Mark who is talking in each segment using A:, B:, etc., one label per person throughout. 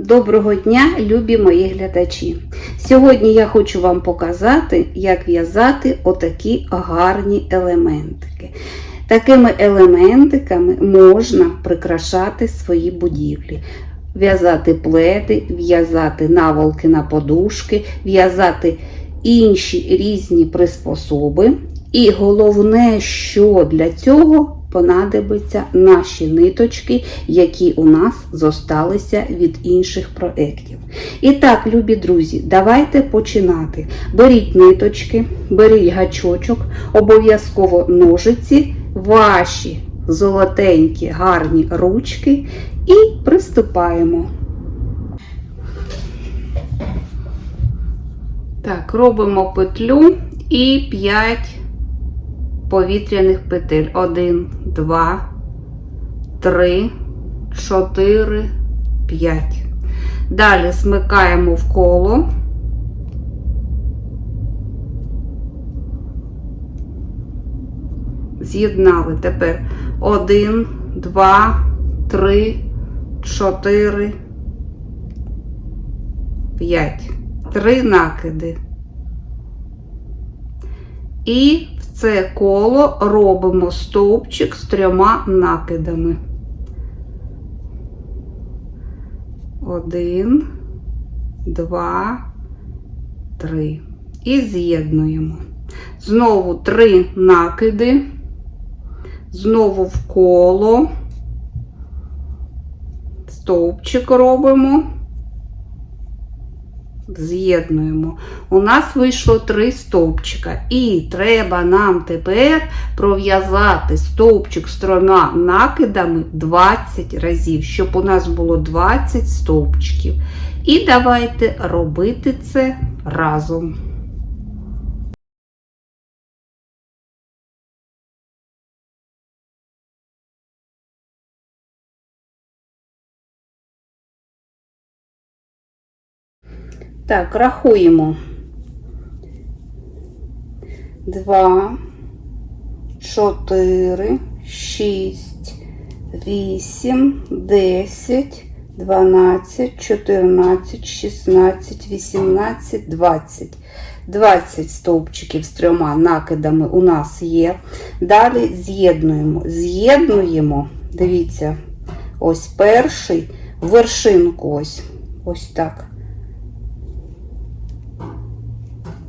A: Доброго дня, любі мої глядачі! Сьогодні я хочу вам показати, як в'язати отакі гарні елементики. Такими елементиками можна прикрашати свої будівлі. В'язати пледи, в'язати наволки на подушки, в'язати інші різні приспособи. І головне, що для цього понадобиться наші ниточки, які у нас зосталися від інших проєктів. І так, любі друзі, давайте починати. Беріть ниточки, беріть гачочок, обов'язково ножиці, ваші золотенькі гарні ручки і приступаємо. Так, робимо петлю і 5 повітряних петель. 1, 2, 3, 4, 5. Далі смикаємо в коло. З'єднали тепер 1, 2, 3, 4, 5. Три накиди. І в це коло робимо стовпчик з трьома накидами. Один, два, три. І з'єднуємо. Знову три накиди, знову в коло, стовпчик робимо з'єднуємо. У нас вийшло три стовпчика. І треба нам тепер пров'язати стовпчик з трьома накидами 20 разів, щоб у нас було 20 стовпчиків. І давайте робити це разом. Так, рахуємо. 2, 4, 6, 8, 10, 12, 14, 16, 18, 20. 20 стовпчиків з трьома накидами у нас є. Далі з'єднуємо. З'єднуємо, дивіться, ось перший вершинку ось. Ось так.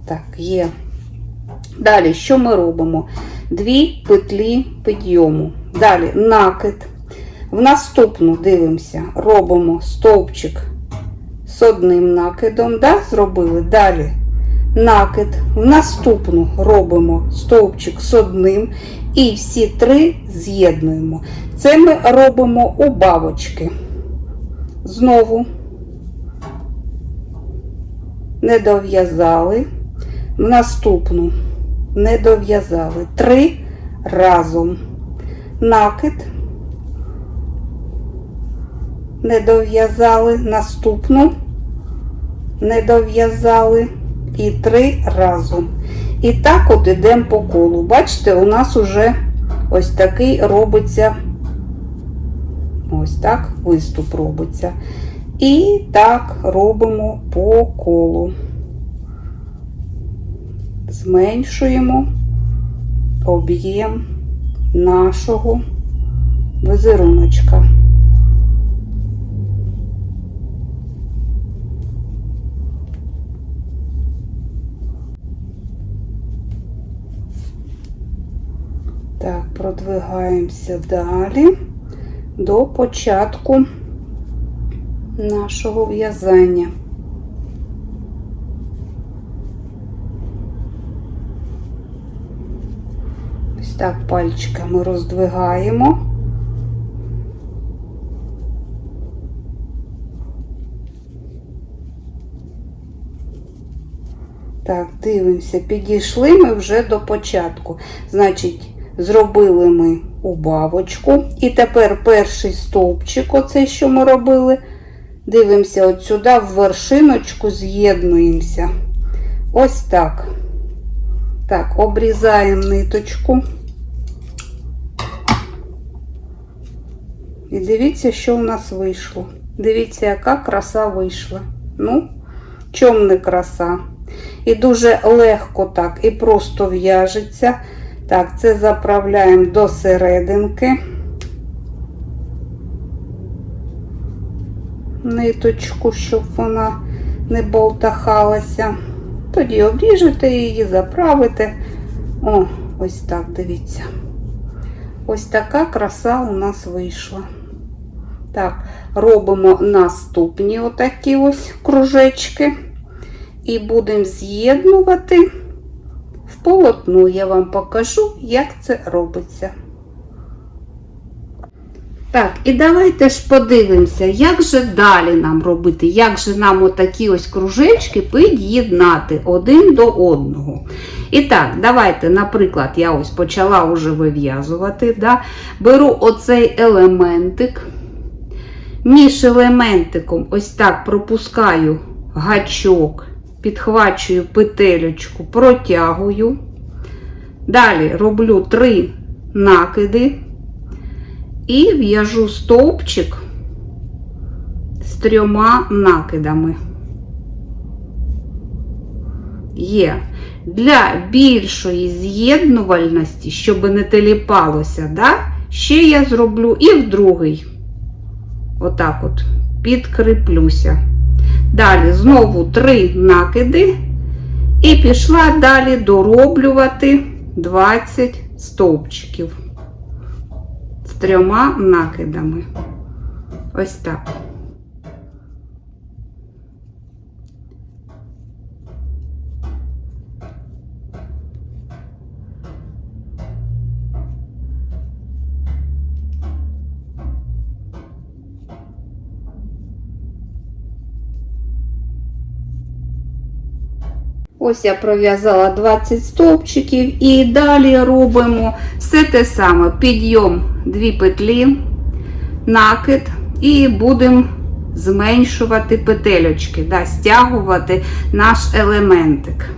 A: Так, є. Далі, що ми робимо? Дві петлі підйому. Далі накид. В наступну дивимося, робимо стовпчик з одним накидом. Да, Зробили. Далі накид. В наступну робимо стовпчик з одним. І всі три з'єднуємо. Це ми робимо у бабочки. Знову не дов'язали наступну. Не дов'язали. Три разом. Накид, не дов'язали. Наступну, не дов'язали. І три разом. І так от ідемо по колу. Бачите, у нас уже ось такий робиться, ось так виступ робиться. І так робимо по колу зменшуємо об'єм нашого візеруночка. Так, продвигаємося далі до початку нашого в'язання. Так пальчиками роздвигаємо. Так, дивимося, підійшли ми вже до початку. Значить, зробили ми убавочку. І тепер перший стовпчик, оцей, що ми робили, дивимося от сюди, в вершиночку з'єднуємося. Ось так. Так, обрізаємо ниточку. І дивіться, що у нас вийшло. Дивіться, яка краса вийшла. Ну, чом не краса. І дуже легко так, і просто в'яжеться. Так, це заправляємо до серединки. Ниточку, щоб вона не болтахалася. Тоді обріжете її, заправите. О, ось так, дивіться. Ось така краса у нас вийшла. Так, робимо наступні отакі ось кружечки. І будемо з'єднувати в полотно. Я вам покажу, як це робиться. Так, і давайте ж подивимося, як же далі нам робити, як же нам отакі ось кружечки під'єднати один до одного. І так, давайте, наприклад, я ось почала вже вив'язувати. Да? Беру оцей елементик. Між елементиком ось так пропускаю гачок, підхвачую петелечку, протягую. Далі роблю три накиди і в'яжу стовпчик з трьома накидами. Є. Для більшої з'єднувальності, щоб не теліпалося, да? ще я зроблю і в другий. Отак от, підкріплюся. Далі знову три накиди. І пішла далі дороблювати 20 стовпчиків з трьома накидами. Ось так. Ось я пров'язала 20 стовпчиків і далі робимо все те саме: підйом 2 петлі, накид, і будемо зменшувати петельочки, да, стягувати наш елементик.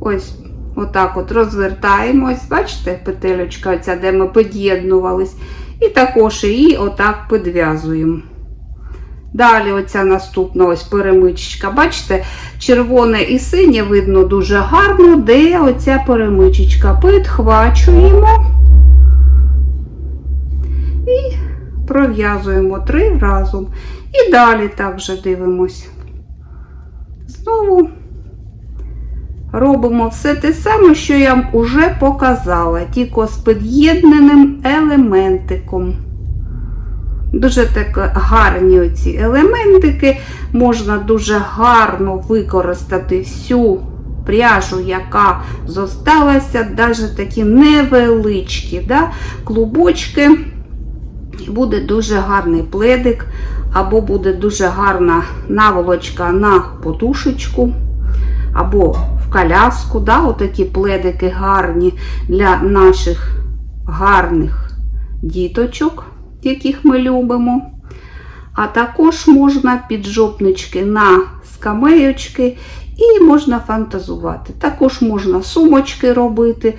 A: Ось, отак от розвертаємось, бачите, петельочка, оця, де ми під'єднувались, і також її отак підв'язуємо. Далі оця наступна ось перемичечка. Бачите, червоне і синє видно дуже гарно, де оця перемичечка. Підхвачуємо і пров'язуємо три разом. І далі так же дивимось. Знову робимо все те саме, що я вам уже показала, тільки з під'єднаним елементиком. Дуже так гарні оці елементики. Можна дуже гарно використати всю пряжу, яка зосталася, навіть такі невеличкі да, клубочки. Буде дуже гарний пледик, або буде дуже гарна наволочка на подушечку, або в коляску. Да, Отакі пледики гарні для наших гарних діточок яких ми любимо. А також можна піджопнички на скамеючки і можна фантазувати. Також можна сумочки робити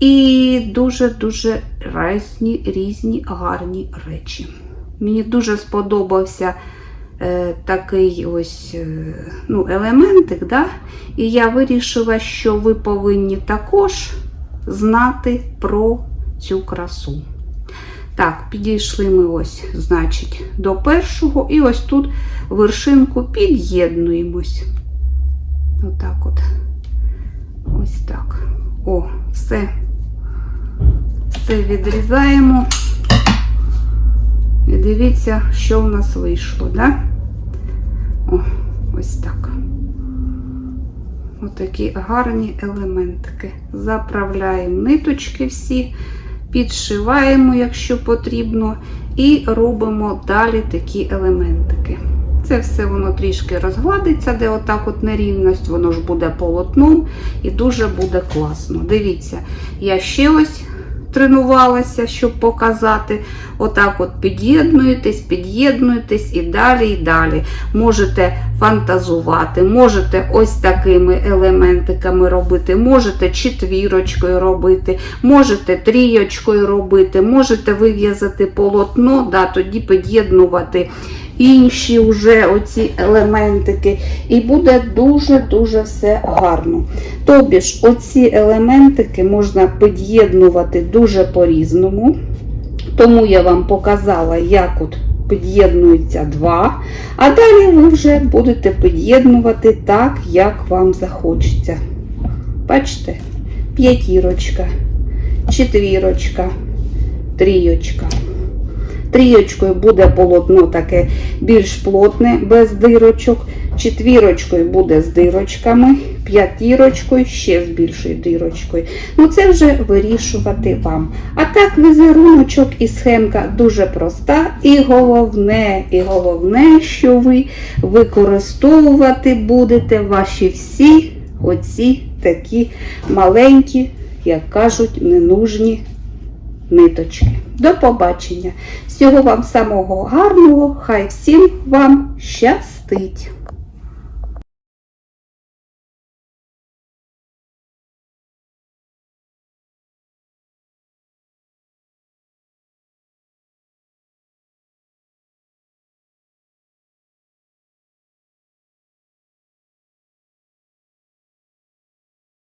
A: і дуже-дуже різні, різні гарні речі. Мені дуже сподобався е, такий ось е, ну, елементик, да? і я вирішила, що ви повинні також знати про цю красу. Так, підійшли ми ось, значить, до першого, і ось тут вершинку під'єднуємось. Отак от. Ось так. О, все. Все відрізаємо. І дивіться, що в нас вийшло, да? О, ось так. Отакі гарні елементики. Заправляємо ниточки всі підшиваємо, якщо потрібно, і робимо далі такі елементики. Це все воно трішки розгладиться, де отак от нерівність, воно ж буде полотном і дуже буде класно. Дивіться, я ще ось тренувалася, щоб показати. Отак от під'єднуєтесь, під'єднуєтесь і далі, і далі. Можете фантазувати, можете ось такими елементиками робити, можете четвірочкою робити, можете трійочкою робити, можете вив'язати полотно, да, тоді під'єднувати інші вже оці елементики. І буде дуже-дуже все гарно. Тобі ж оці елементики можна під'єднувати дуже по-різному. Тому я вам показала, як от під'єднуються два. А далі ви вже будете під'єднувати так, як вам захочеться. Бачите? П'ятірочка, четвірочка, трійочка. Трійочкою буде полотно таке більш плотне, без дирочок. Четвірочкою буде з дирочками, п'ятірочкою ще з більшою дирочкою. Ну це вже вирішувати вам. А так візеруночок і схемка дуже проста. І головне, і головне, що ви використовувати будете ваші всі оці такі маленькі, як кажуть, ненужні ниточки. До побачення. Всього вам самого гарного, хай всім вам щастить!